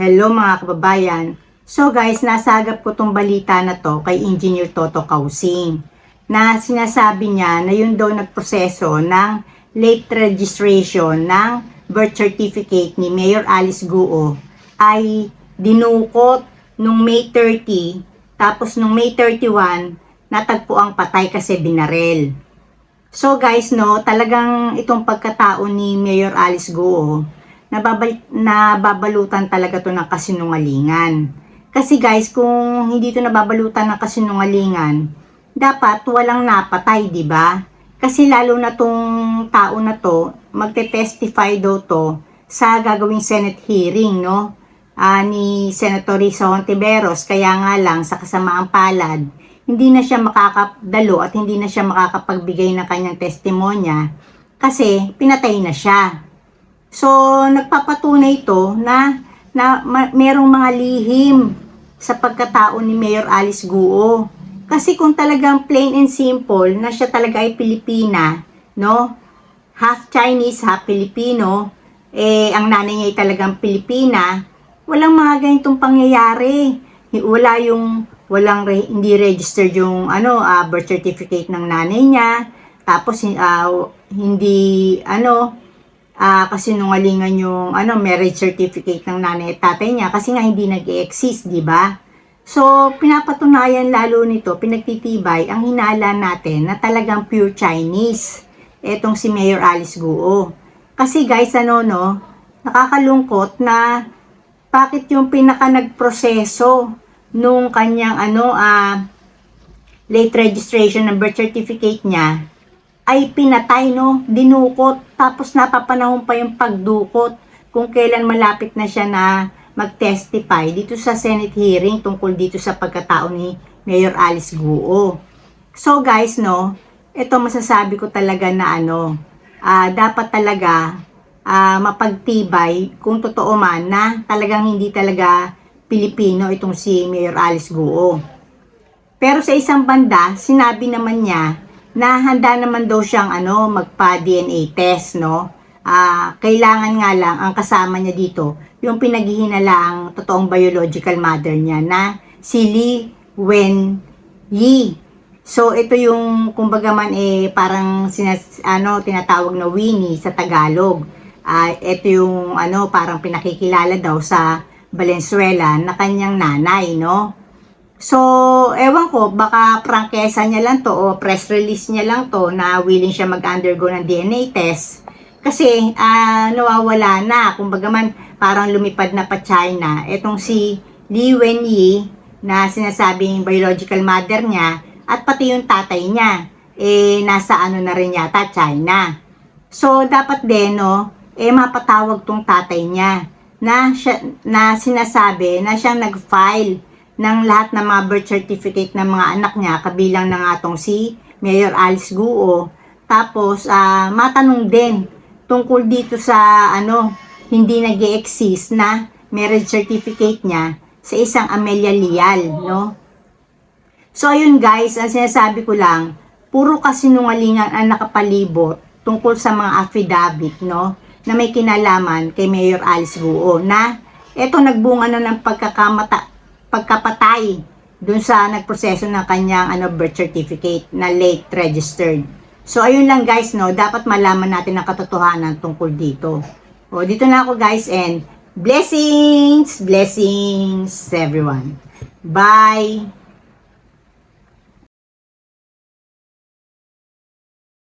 Hello mga kababayan. So guys, nasagap ko tong balita na to kay Engineer Toto Kausing na sinasabi niya na yun daw nagproseso ng late registration ng birth certificate ni Mayor Alice Guo ay dinukot nung May 30 tapos nung May 31 natagpo ang patay kasi binarel. So guys, no, talagang itong pagkatao ni Mayor Alice Guo, nababal nababalutan talaga to ng kasinungalingan. Kasi guys, kung hindi to nababalutan ng kasinungalingan, dapat walang napatay, di ba? Kasi lalo na tong tao na to, magte-testify daw to sa gagawing Senate hearing, no? Ah, ni Senator Risa Hontiveros, kaya nga lang sa kasamaang palad, hindi na siya makakadalo at hindi na siya makakapagbigay ng kanyang testimonya kasi pinatay na siya. So, nagpapatunay ito na, na ma- merong mga lihim sa pagkatao ni Mayor Alice Guo. Kasi kung talagang plain and simple na siya talaga ay Pilipina, no? Half Chinese, half Filipino, eh, ang nanay niya ay talagang Pilipina, walang mga ganitong pangyayari. Wala yung, walang, re- hindi registered yung, ano, ah, birth certificate ng nanay niya, tapos, ah, hindi, ano, ah kasi nungalingan yung ano, marriage certificate ng nanay at tatay niya kasi nga hindi nag-exist, di ba? So, pinapatunayan lalo nito, pinagtitibay ang hinala natin na talagang pure Chinese. Etong si Mayor Alice Guo. Kasi guys, ano no, nakakalungkot na bakit yung pinaka nagproseso nung kanyang ano, ah, late registration ng birth certificate niya ay pinatay, no? Dinukot. Tapos napapanahon pa yung pagdukot kung kailan malapit na siya na mag-testify dito sa Senate hearing tungkol dito sa pagkatao ni Mayor Alice Guo. So guys, no, ito masasabi ko talaga na ano, ah, dapat talaga ah, mapagtibay kung totoo man na talagang hindi talaga Pilipino itong si Mayor Alice Guo. Pero sa isang banda, sinabi naman niya na handa naman daw siyang ano, magpa-DNA test, no? Ah, kailangan nga lang ang kasama niya dito, yung pinaghihinala ang totoong biological mother niya na si Li Wen Yi. So ito yung kumbaga man eh parang sinas, ano tinatawag na Winnie sa Tagalog. Ah, ito yung ano parang pinakikilala daw sa Valenzuela na kanyang nanay, no? So, ewan ko, baka prangkesa niya lang to o press release niya lang to na willing siya mag-undergo ng DNA test. Kasi, ah, nawawala na. Kumbaga man, parang lumipad na pa China. Etong si Li Wenyi na sinasabing biological mother niya at pati yung tatay niya, eh, nasa ano na rin yata, China. So, dapat din, no, eh, mapatawag tong tatay niya na, siya, na sinasabi na siyang nag-file ng lahat ng mga birth certificate ng mga anak niya, kabilang na nga tong si Mayor Alice Guo. Tapos, ah, matanong din tungkol dito sa ano, hindi nag exist na marriage certificate niya sa isang Amelia Lial, no? So, ayun guys, ang sinasabi ko lang, puro kasinungalingan ang nakapalibot tungkol sa mga affidavit, no? Na may kinalaman kay Mayor Alice Guo na eto nagbunga na ng pagkakamata, pagkapatay dun sa nagproseso ng kanyang ano, birth certificate na late registered. So, ayun lang guys, no? Dapat malaman natin ang katotohanan tungkol dito. O, dito na ako guys and blessings, blessings everyone. Bye!